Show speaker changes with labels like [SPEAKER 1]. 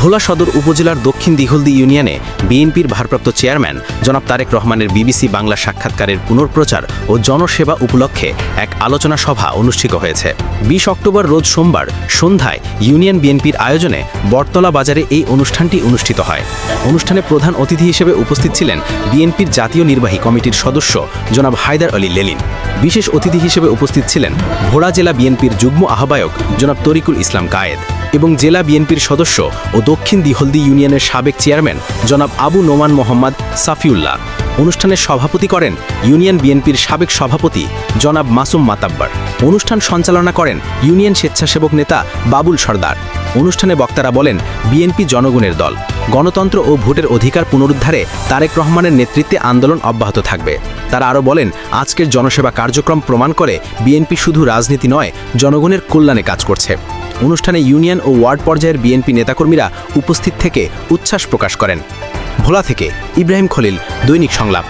[SPEAKER 1] ভোলা সদর উপজেলার দক্ষিণ দিঘলদি ইউনিয়নে বিএনপির ভারপ্রাপ্ত চেয়ারম্যান জনাব তারেক রহমানের বিবিসি বাংলা সাক্ষাৎকারের পুনর্প্রচার ও জনসেবা উপলক্ষে এক আলোচনা সভা অনুষ্ঠিত হয়েছে। বিশ অক্টোবর রোজ সোমবার সন্ধ্যায় ইউনিয়ন বিএনপির আয়োজনে বটতলা বাজারে এই অনুষ্ঠানটি অনুষ্ঠিত হয়। অনুষ্ঠানে প্রধান অতিথি হিসেবে উপস্থিত ছিলেন বিএনপির জাতীয় নির্বাহী কমিটির সদস্য জনাব হায়দার আলী লেলিন। বিশেষ অতিথি হিসেবে উপস্থিত ছিলেন ভোলা জেলা বিএনপির যুগ্ম আহ্বায়ক জনাব তরিকুল ইসলাম কায়েদ। এবং জেলা বিএনপির সদস্য ও দক্ষিণ দিহলদি ইউনিয়নের সাবেক চেয়ারম্যান জনাব আবু নোমান মোহাম্মদ সাফিউল্লাহ। অনুষ্ঠানে সভাপতি করেন ইউনিয়ন বিএনপির সাবেক সভাপতি জনাব মাসুম মাতাব্বার। অনুষ্ঠান সঞ্চালনা করেন ইউনিয়ন স্বেচ্ছাসেবক নেতা বাবুল সর্দার। অনুষ্ঠানে বক্তারা বলেন, বিএনপি জনগণের দল। গণতন্ত্র ও ভোটের অধিকার পুনরুদ্ধারে তারেক রহমানের নেতৃত্বে আন্দোলন অব্যাহত থাকবে। তারা আরও বলেন, আজকের জনসেবা কার্যক্রম প্রমাণ করে বিএনপি শুধু রাজনীতি নয়, জনগণের কল্যাণে কাজ করছে। অনুষ্ঠানে ইউনিয়ন ও ওয়ার্ড পর্যায়ের বিএনপি নেতাকর্মীরা উপস্থিত থেকে উচ্ছ্বাস প্রকাশ করেন। ভোলা থেকে ইব্রাহিম খলিল, দৈনিক সংলাপ।